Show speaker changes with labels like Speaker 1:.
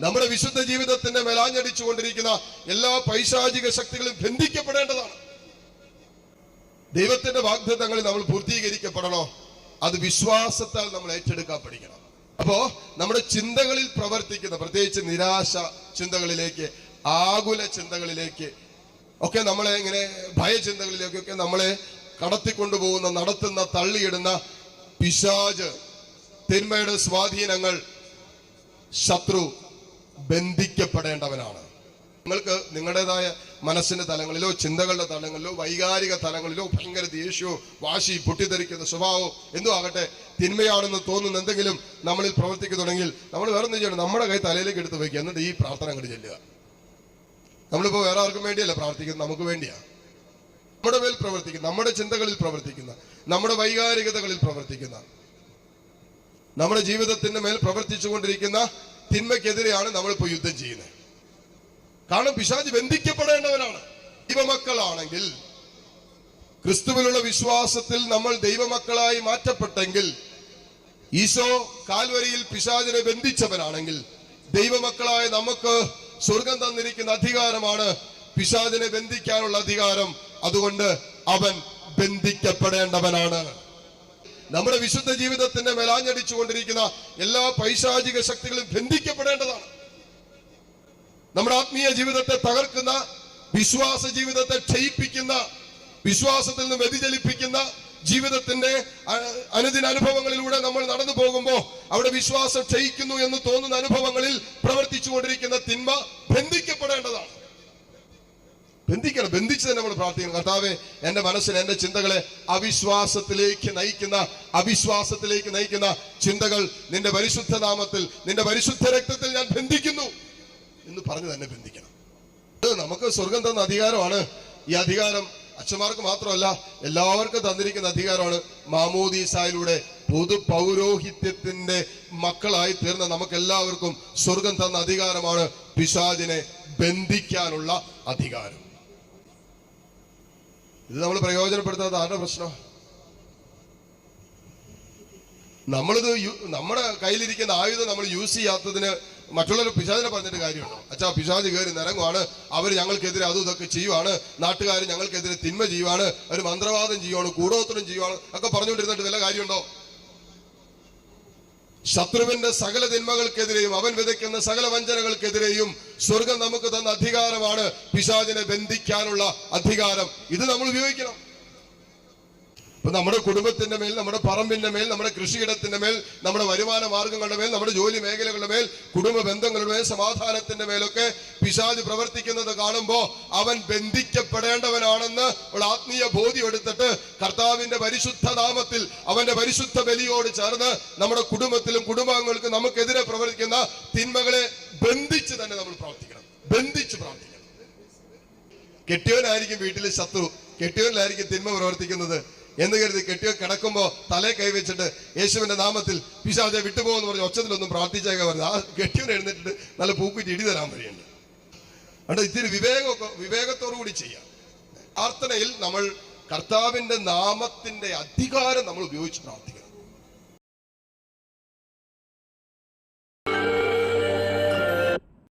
Speaker 1: നമ്മുടെ വിശുദ്ധ ജീവിതത്തിന്റെ മേലാഞ്ഞടിച്ചുകൊണ്ടിരിക്കുന്ന എല്ലാ പൈശാചിക ശക്തികളും ബന്ധിക്കപ്പെടേണ്ടതാണ്. ദൈവത്തിന്റെ വാഗ്ദത്തങ്ങളിൽ നമ്മൾ പൂർത്തീകരിക്കപ്പെടണോ? അത് വിശ്വാസത്താൽ നമ്മൾ ഏറ്റെടുക്കാൻ പഠിക്കണം. അപ്പോ നമ്മുടെ ചിന്തകളിൽ പ്രവർത്തിക്കുന്ന പ്രത്യേകിച്ച് നിരാശ ചിന്തകളിലേക്ക് ആകുല ചിന്തകളിലേക്ക് ഒക്കെ നമ്മളെ ഇങ്ങനെ ഭയചിന്തകളിലേക്കൊക്കെ നമ്മളെ കടത്തിക്കൊണ്ടുപോകുന്ന നടത്തുന്ന തള്ളിയിടുന്ന പിശാജ് തിന്മയുടെ സ്വാധീനങ്ങൾ ശത്രു ബന്ധിക്കപ്പെടേണ്ടവനാണ്. നിങ്ങൾക്ക് നിങ്ങളുടേതായ മനസ്സിന്റെ തലങ്ങളിലോ ചിന്തകളുടെ തലങ്ങളിലോ വൈകാരിക തലങ്ങളിലോ ഭയങ്കര ദേഷ്യമോ വാശി പൊട്ടിത്തെറിക്കുന്ന സ്വഭാവവും എന്തോ ആകട്ടെ തിന്മയാണെന്ന് തോന്നുന്ന എന്തെങ്കിലും നമ്മളിൽ പ്രവർത്തിക്കുന്നുണ്ടെങ്കിൽ നമ്മൾ വേറെ ഒന്നും ചെയ്യണം? നമ്മുടെ കൈ തലയിലേക്ക് എടുത്ത് വയ്ക്കുക. എന്നിട്ട് ഈ പ്രാർത്ഥന അങ്ങോട്ട് ചെല്ലുക. നമ്മളിപ്പോ വേറെ ആർക്കും വേണ്ടിയല്ല പ്രാർത്ഥിക്കുന്നത് നമുക്ക് വേണ്ടിയാ. നമ്മുടെ മേൽ പ്രവർത്തിക്കുന്ന നമ്മുടെ ചിന്തകളിൽ പ്രവർത്തിക്കുന്ന നമ്മുടെ വൈകാരികതകളിൽ പ്രവർത്തിക്കുന്ന നമ്മുടെ ജീവിതത്തിന്റെ മേൽ പ്രവർത്തിച്ചുകൊണ്ടിരിക്കുന്ന തിന്മയ്ക്കെതിരെയാണ് നമ്മളിപ്പോ യുദ്ധം ചെയ്യുന്നത്. കാരണം പിശാജ് ബന്ധിക്കപ്പെടേണ്ടവനാണ്. ദൈവമക്കളാണെങ്കിൽ ക്രിസ്തുവിലുള്ള വിശ്വാസത്തിൽ നമ്മൾ ദൈവമക്കളായി മാറ്റപ്പെട്ടെങ്കിൽ ഈശോ കാൽവരിയിൽ പിശാചിനെ ബന്ധിച്ചവനാണെങ്കിൽ ദൈവമക്കളായ നമുക്ക് സ്വർഗം തന്നിരിക്കുന്ന അധികാരമാണ് പിശാചിനെ ബന്ധിക്കാനുള്ള അധികാരം. അതുകൊണ്ട് അവൻ ബന്ധിക്കപ്പെടേണ്ടവനാണ്. നമ്മുടെ വിശുദ്ധ ജീവിതത്തിന്റെ മേലാഞ്ഞടിച്ചുകൊണ്ടിരിക്കുന്ന എല്ലാ പൈശാചിക ശക്തികളും ബന്ധിക്കപ്പെടേണ്ടതാണ്. നമ്മുടെ ആത്മീയ ജീവിതത്തെ തകർക്കുന്ന വിശ്വാസ ജീവിതത്തെ ക്ഷയിപ്പിക്കുന്ന വിശ്വാസത്തിൽ നിന്ന് വ്യതിചലിപ്പിക്കുന്ന ജീവിതത്തിന്റെ അനുദിന അനുഭവങ്ങളിലൂടെ നമ്മൾ നടന്നു പോകുമ്പോൾ അവിടെ വിശ്വാസം ക്ഷയിക്കുന്നു എന്ന് തോന്നുന്ന അനുഭവങ്ങളിൽ പ്രവർത്തിച്ചു കൊണ്ടിരിക്കുന്ന തിന്മ ബന്ധിക്കപ്പെടേണ്ടതാണ്. ബന്ധിക്കണം ബന്ധിച്ച് തന്നെ നമ്മൾ പ്രാർത്ഥിക്കണം. കർത്താവെ എന്റെ മനസ്സിന് എന്റെ ചിന്തകളെ അവിശ്വാസത്തിലേക്ക് നയിക്കുന്ന അവിശ്വാസത്തിലേക്ക് നയിക്കുന്ന ചിന്തകൾ നിന്റെ പരിശുദ്ധ നാമത്തിൽ നിന്റെ പരിശുദ്ധ രക്തത്തിൽ ഞാൻ ബന്ധിക്കുന്നു എന്ന് പറഞ്ഞു തന്നെ ബന്ധിക്കണം. ഇത് നമുക്ക് സ്വർഗം തന്ന അധികാരമാണ്. ഈ അധികാരം അച്ഛന്മാർക്ക് മാത്രമല്ല എല്ലാവർക്കും തന്നിരിക്കുന്ന അധികാരമാണ്. മാമോദീസായിലൂടെ പൊതു പൗരോഹിത്യത്തിന്റെ മക്കളായി തീർന്ന നമുക്ക് എല്ലാവർക്കും സ്വർഗം തന്ന അധികാരമാണ്. പിശാചിനെ ബന്ധിക്കാനുള്ള അധികാരം. ഇത് നമ്മൾ പ്രയോജനപ്പെടുത്താത്ത ആരുടെ പ്രശ്നം? നമ്മളിത് നമ്മുടെ കയ്യിലിരിക്കുന്ന ആയുധം നമ്മൾ യൂസ് ചെയ്യാത്തതിന് മറ്റുള്ളവർ പിശാചിനെ പറഞ്ഞിട്ട് കാര്യമുണ്ടോ? അച്ഛാ പിശാജ് കയറി നിരങ്ങുവാണ്. അവർ ഞങ്ങൾക്കെതിരെ അതും ഇതൊക്കെ ചെയ്യുവാണ്. നാട്ടുകാർ ഞങ്ങൾക്കെതിരെ തിന്മ ചെയ്യുവാണ്. അവർ മന്ത്രവാദം ചെയ്യുവാണ്. കൂടോത്രം ചെയ്യുവാണ്. ഒക്കെ പറഞ്ഞുകൊണ്ടിരുന്നിട്ട് വല്ല കാര്യമുണ്ടോ? ശത്രുവിന്റെ സകല തിന്മകൾക്കെതിരെയും അവൻ വിതയ്ക്കുന്ന സകല വഞ്ചനകൾക്കെതിരെയും സ്വർഗം നമുക്ക് തന്ന അധികാരമാണ് പിശാചിനെ ബന്ധിക്കാനുള്ള അധികാരം. ഇത് നമ്മൾ ഉപയോഗിക്കണം. ഇപ്പൊ നമ്മുടെ കുടുംബത്തിന്റെ മേൽ നമ്മുടെ പറമ്പിന്റെ മേൽ നമ്മുടെ കൃഷിയിടത്തിന്റെ മേൽ നമ്മുടെ വരുമാന മാർഗങ്ങളുടെ മേൽ നമ്മുടെ ജോലി മേഖലകളുടെ മേൽ കുടുംബ ബന്ധങ്ങളുടെ മേൽ സമാധാനത്തിന്റെ മേലൊക്കെ പിശാജ് പ്രവർത്തിക്കുന്നത് കാണുമ്പോ അവൻ ബന്ധിക്കപ്പെടേണ്ടവനാണെന്ന് ഒരു ആത്മീയ ബോധ്യം എടുത്തിട്ട് കർത്താവിന്റെ പരിശുദ്ധ നാമത്തിൽ അവന്റെ പരിശുദ്ധ ബലിയോട് ചേർന്ന് നമ്മുടെ കുടുംബത്തിലും കുടുംബാംഗങ്ങൾക്കും നമുക്കെതിരെ പ്രവർത്തിക്കുന്ന തിന്മകളെ ബന്ധിച്ച് തന്നെ നമ്മൾ പ്രവർത്തിക്കണം ബന്ധിച്ച് പ്രവർത്തിക്കണം കെട്ടിയവനായിരിക്കും വീട്ടിലെ ശത്രു. കെട്ടിയവനിലായിരിക്കും തിന്മ പ്രവർത്തിക്കുന്നത്. എന്ന് കരുതി കെട്ടിയോ കിടക്കുമ്പോ തലേ കൈവച്ചിട്ട് യേശുവിന്റെ നാമത്തിൽ പിശാചെ വിട്ടുപോകുമെന്ന് പറഞ്ഞ് ഒച്ചത്തിലൊന്നും പ്രാർത്ഥിച്ചേക്ക പറഞ്ഞു. ആ കെട്ടിയവൻ എഴുന്നേറ്റിട്ട് നല്ല പൂക്കുറ്റി ഇടി തരാൻ വഴിയുണ്ട് അവിടെ ഇത്തിരി വിവേകമൊക്കെ വിവേകത്തോടു കൂടി ചെയ്യാം. പ്രാർത്ഥനയിൽ നമ്മൾ കർത്താവിന്റെ നാമത്തിന്റെ അധികാരം നമ്മൾ ഉപയോഗിച്ച് പ്രാർത്ഥിക്കണം.